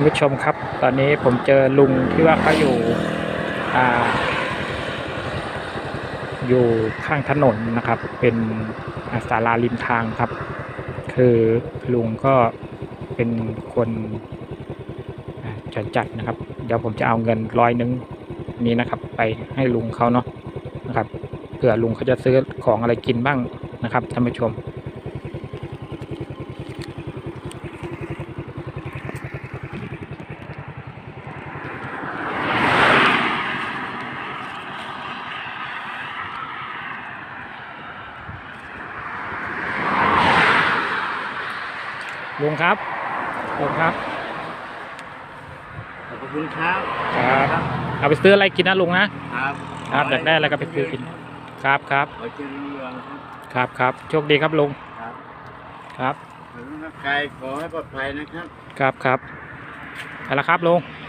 คุณผู้ชมครับ ตอนนี้ผมเจอลุงที่ว่าเขาอยู่อ่า อยู่ข้างถนนนะครับ เป็นอาศาลาริมทางครับ คือลุงก็เป็นคนจัดจัดนะครับ เดี๋ยวผมจะเอาเงินร้อยหนึงนี้นะครับ ไปให้ลุงเขาเนาะนะครับเผื่อลุงเขาจะซื้อของอะไรกินบ้างนะครับท่านผู้ชม ลุงครับลุงครับขอบคุณครับครับเอาไปซื้ออะไรกินนะลุงนะครับครับอยากได้อะไรก็ไปซื้อกิน ครับครับขอเจริญเรืองครับครับครับโชคดีครับลุงครับครับขอให้ร่างกายขอให้ปลอดภัยนะครับ ครับครับเอาละครับลุงค